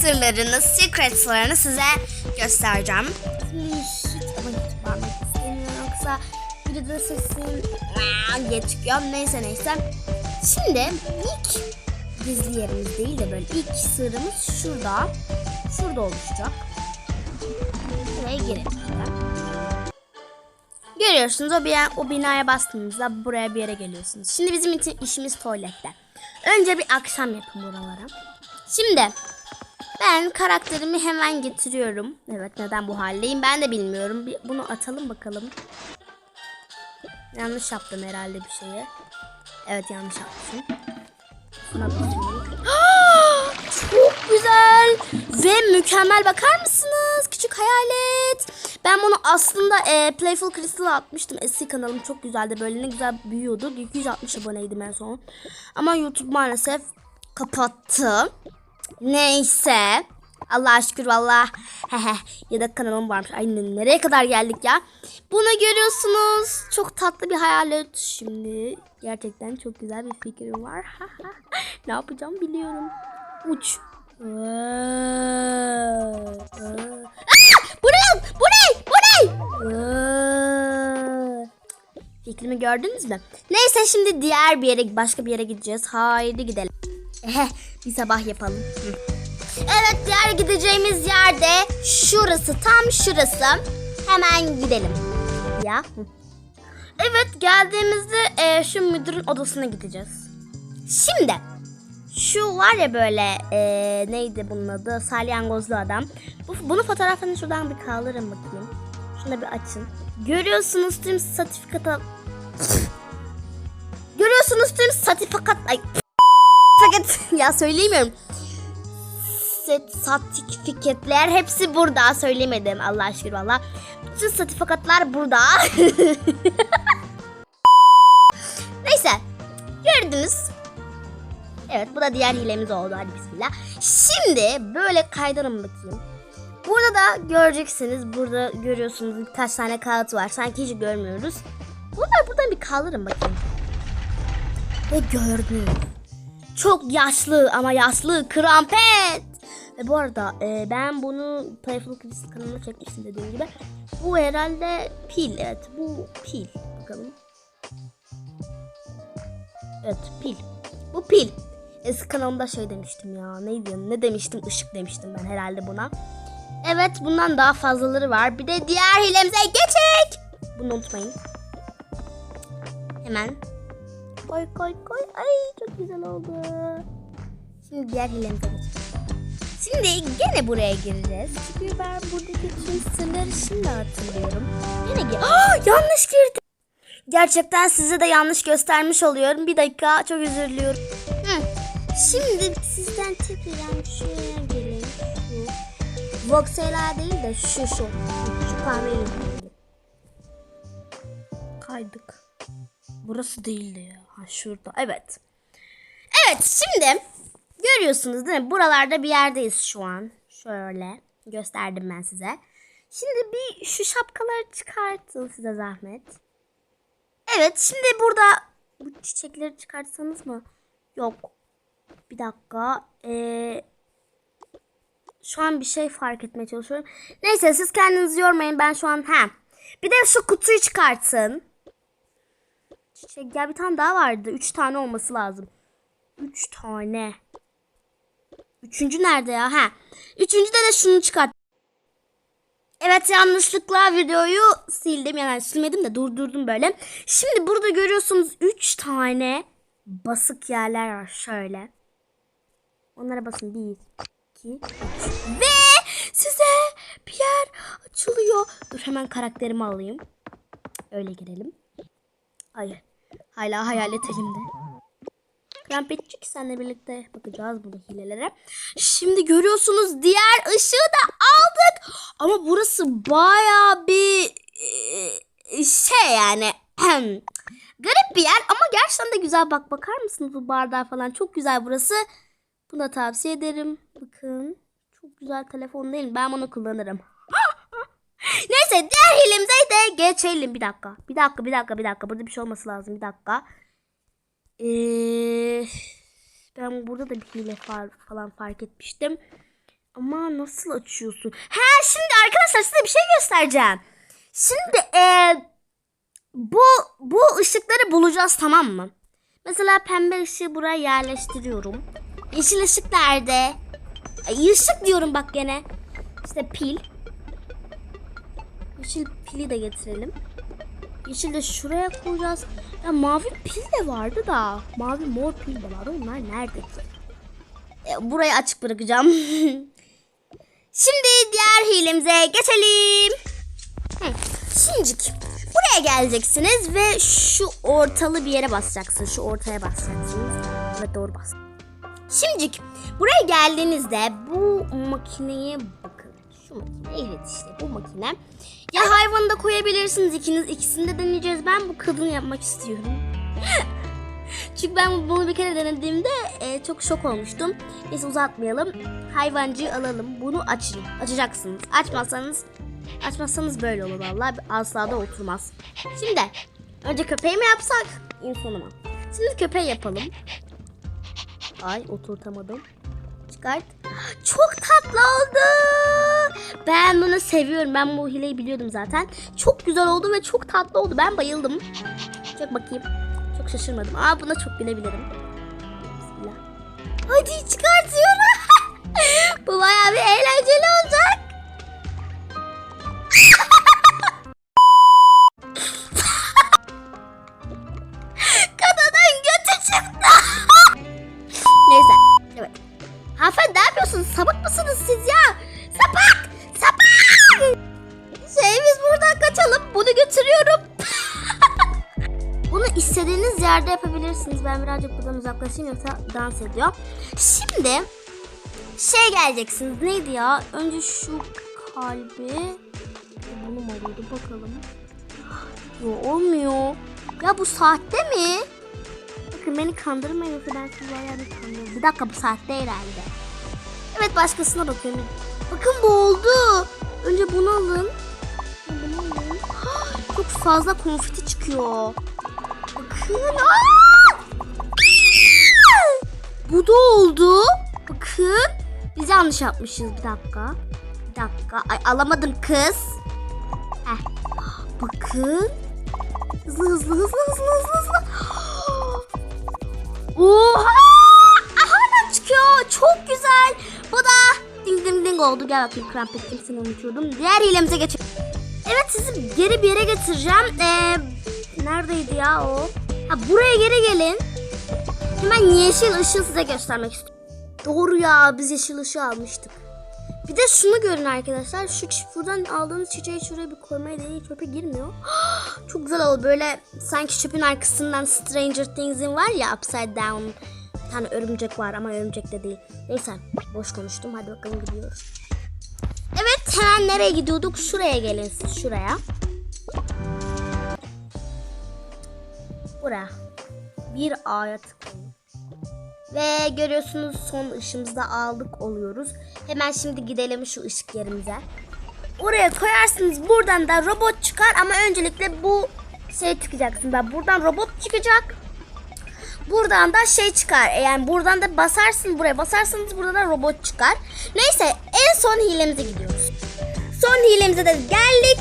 sırlarını, secrets'larını size göstereceğim. Ama bağırmak istemiyorum yoksa videoda sesim diye çıkıyor. Neyse neyse. Şimdi ilk gizli yerimiz değil de böyle ilk sırrımız şurada. Şurada oluşacak. Buraya girelim. Görüyorsunuz o, bir, o binaya bastığınızda buraya bir yere geliyorsunuz. Şimdi bizim için işimiz tuvalette. Önce bir akşam yapın buralara. Şimdi ben karakterimi hemen getiriyorum. Evet neden bu haldeyim ben de bilmiyorum. Bir, bunu atalım bakalım. Yanlış yaptım herhalde bir şeyi. Evet yanlış bakıyorum. Çok güzel ve mükemmel bakar mısınız? Küçük hayalet. Ben bunu aslında e, Playful Crystal'a atmıştım. Eski kanalım çok güzeldi. Böyle ne güzel büyüyordu. 260 aboneydim en son. Ama YouTube maalesef kapattı. Neyse. Allah şükür valla. ya da kanalım varmış. Ay nereye kadar geldik ya. Bunu görüyorsunuz. Çok tatlı bir hayalet. Şimdi gerçekten çok güzel bir fikrim var. ne yapacağım biliyorum. Uç. Aa, aa. Bu ne? Bu ne? Bu ne? Aa. Fikrimi gördünüz mü? Neyse şimdi diğer bir yere başka bir yere gideceğiz. Haydi gidelim. Ehe, bir sabah yapalım. Hı. Evet diğer gideceğimiz yerde şurası tam şurası. Hemen gidelim. Ya. Hı. Evet geldiğimizde e, şu müdürün odasına gideceğiz. Şimdi şu var ya böyle e, neydi bunun adı salyangozlu adam. Bu, bunun fotoğrafını şuradan bir kaldırın bakayım. Şunu bir açın. Görüyorsunuz tüm sertifikata... Görüyorsunuz tüm sertifikat... Ay ya söyleyemiyorum. Set, sertifikatler hepsi burada. Söylemedim Allah aşkına valla. Bütün sertifikatlar burada. Neyse. Gördünüz. Evet bu da diğer hilemiz oldu. Hadi bismillah. Şimdi böyle kaydırın bakayım. Burada da göreceksiniz. Burada görüyorsunuz birkaç tane kağıt var. Sanki hiç görmüyoruz. Bunları buradan bir kaldırın bakayım. Ve gördünüz. Çok yaşlı ama yaşlı krampet. Ve bu arada e, ben bunu Playful Kids kanalına çekmiştim dediğim gibi. Bu herhalde pil. Evet bu pil. Bakalım. Evet pil. Bu pil. Eski kanalımda şey demiştim ya. Neydi? Ne demiştim? Işık demiştim ben herhalde buna. Evet bundan daha fazlaları var. Bir de diğer hilemize geçek. Bunu unutmayın. Hemen. Koy koy koy. Ay çok güzel oldu. Şimdi diğer hilemize geçelim. Şimdi gene buraya gireceğiz. Çünkü ben buradaki tüm sırları şimdi hatırlıyorum. Gene gir. Aa, yanlış girdim. Gerçekten size de yanlış göstermiş oluyorum. Bir dakika çok özür diliyorum. Şimdi sizden tekrar şuraya gelin. Şu. Voxeler değil de şu şu. Şu kahveyi. Kaydık. Burası değildi ya. Ha şurada. Evet. Evet şimdi görüyorsunuz değil mi? Buralarda bir yerdeyiz şu an. Şöyle gösterdim ben size. Şimdi bir şu şapkaları çıkartın size zahmet. Evet şimdi burada bu çiçekleri çıkartsanız mı? Yok. Bir dakika. Ee, şu an bir şey fark etmeye çalışıyorum. Neyse siz kendinizi yormayın. Ben şu an ha. Bir de şu kutuyu çıkartın. Çiçek ya bir tane daha vardı. Üç tane olması lazım. Üç tane. Üçüncü nerede ya? Ha. Üçüncüde de şunu çıkart. Evet yanlışlıkla videoyu sildim. Yani silmedim de durdurdum böyle. Şimdi burada görüyorsunuz 3 tane basık yerler var şöyle. Onlara basın. 1, 2, 3. Ve size bir yer açılıyor. Dur hemen karakterimi alayım. Öyle girelim. Ay. Hala hayalet elimde. Krampetçik senle birlikte bakacağız burada hilelere. Şimdi görüyorsunuz diğer ışığı da aldık. Ama burası baya bir e, şey yani. Garip bir yer ama gerçekten de güzel. Bak bakar mısınız bu bardağı falan çok güzel burası. Bunu da tavsiye ederim. Bakın. Çok güzel telefon değil? Ben bunu kullanırım. Neyse diğer hilemize de geçelim. Bir dakika. Bir dakika bir dakika bir dakika. Burada bir şey olması lazım. Bir dakika. Ee, ben burada da bir hile falan fark etmiştim. Ama nasıl açıyorsun? He şimdi arkadaşlar size bir şey göstereceğim. Şimdi eee bu bu ışıkları bulacağız tamam mı? Mesela pembe ışığı buraya yerleştiriyorum. Yeşil ışık nerede? Ay, ışık diyorum bak gene. İşte pil. Yeşil pili de getirelim. Yeşil de şuraya koyacağız. Ya mavi pil de vardı da. Mavi mor pil de vardı. Onlar nerede ki? E, burayı açık bırakacağım. Şimdi diğer hilemize geçelim. Şimdicik buraya geleceksiniz ve şu ortalı bir yere basacaksınız. Şu ortaya basacaksınız. Evet doğru bas. Şimdicik buraya geldiğinizde bu makineye bakın. Şu makine evet işte bu makine. Ya hayvanı da koyabilirsiniz ikiniz. İkisini de deneyeceğiz. Ben bu kadını yapmak istiyorum. Çünkü ben bunu bir kere denediğimde e, çok şok olmuştum. Neyse uzatmayalım. Hayvancıyı alalım. Bunu açın. Açacaksınız. Açmazsanız açmazsanız böyle olur vallahi asla da oturmaz. Şimdi önce köpeği mi yapsak? İnsanı mı? Şimdi köpeği yapalım. Ay oturtamadım. Çıkart. Çok tatlı oldu. Ben bunu seviyorum. Ben bu hileyi biliyordum zaten. Çok güzel oldu ve çok tatlı oldu. Ben bayıldım. Çok bakayım. Çok şaşırmadım. Aa buna çok gülebilirim. Bismillah. Hadi çıkartıyorum. Bunu götürüyorum. Bunu istediğiniz yerde yapabilirsiniz. Ben birazcık buradan uzaklaşayım yoksa dans ediyor. Şimdi şey geleceksiniz. Neydi ya? Önce şu kalbi bunu mu alıyordu bakalım. Yo olmuyor. Ya bu sahte mi? Bakın beni kandırmayın yoksa ben sizi bayağı bir kandırırım. Bir dakika bu sahte herhalde. Evet başkasına bakıyorum. Bakın bu oldu. Önce bunu alın. Çok fazla konfeti çıkıyor. Bakın. Aa! Bu da oldu. Bakın. Biz yanlış yapmışız. Bir dakika. Bir dakika. Ay alamadım kız. Heh. Bakın. Hızlı hızlı hızlı hızlı hızlı hızlı. Oha! Hala çıkıyor. Çok güzel. Bu da ding ding ding oldu. Gel bakayım kramp ettim seni unutuyordum. Diğer hilemize geçelim. Evet sizi geri bir yere getireceğim. Ee, neredeydi ya o? Ha buraya geri gelin. Hemen yeşil ışığı size göstermek istiyorum. Doğru ya biz yeşil ışığı almıştık. Bir de şunu görün arkadaşlar. Şu buradan aldığınız çiçeği şuraya bir koymaya deneyin. Çöpe girmiyor. Çok güzel oldu. Böyle sanki çöpün arkasından Stranger Things'in var ya Upside Down. Bir tane örümcek var ama örümcek de değil. Neyse boş konuştum. Hadi bakalım gidiyoruz. Hemen nereye gidiyorduk? Şuraya gelin siz şuraya. Buraya. Bir A'ya tıklayın. Ve görüyorsunuz son ışığımızı da aldık oluyoruz. Hemen şimdi gidelim şu ışık yerimize. Oraya koyarsınız buradan da robot çıkar ama öncelikle bu şey tıkacaksın. Ben buradan robot çıkacak. Buradan da şey çıkar. E, Yani buradan da basarsın buraya basarsanız burada da robot çıkar. Neyse en son hilemize gidiyoruz. Son hilemize de geldik.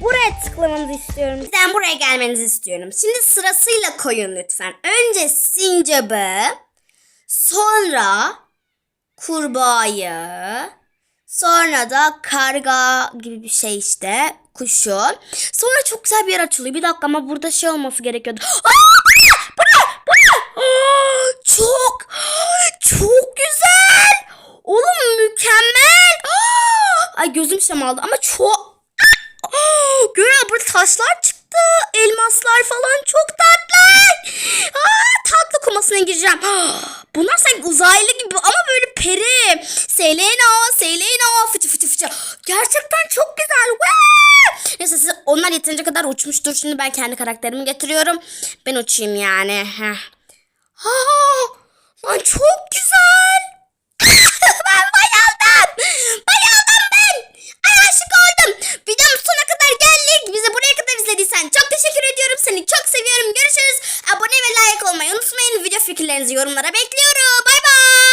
Buraya tıklamanızı istiyorum. Bizden buraya gelmenizi istiyorum. Şimdi sırasıyla koyun lütfen. Önce sincabı, sonra kurbağayı, sonra da karga gibi bir şey işte, kuşu. Sonra çok güzel bir yer açılıyor. Bir dakika ama burada şey olması gerekiyordu. Aa, bu ne? Bu ne? Aa, çok, çok güzel. Oğlum mükemmel. Aa, ay gözüm şamaldı ama çok Görüyor burada taşlar çıktı. Elmaslar falan çok tatlı. Aa, tatlı kumasına gireceğim. Bunlar sanki uzaylı gibi ama böyle peri. Selena, Selena, fıçı fıçı fıçı. Gerçekten çok güzel. Vaa! Neyse siz onlar yeterince kadar uçmuştur. Şimdi ben kendi karakterimi getiriyorum. Ben uçayım yani. Heh. Aa, lan çok güzel. ben bayıldım. Bayıldım aşık oldum. Videomuz sona kadar geldik. Bizi buraya kadar izlediysen çok teşekkür ediyorum. Seni çok seviyorum. Görüşürüz. Abone ve like olmayı unutmayın. Video fikirlerinizi yorumlara bekliyorum. Bay bay.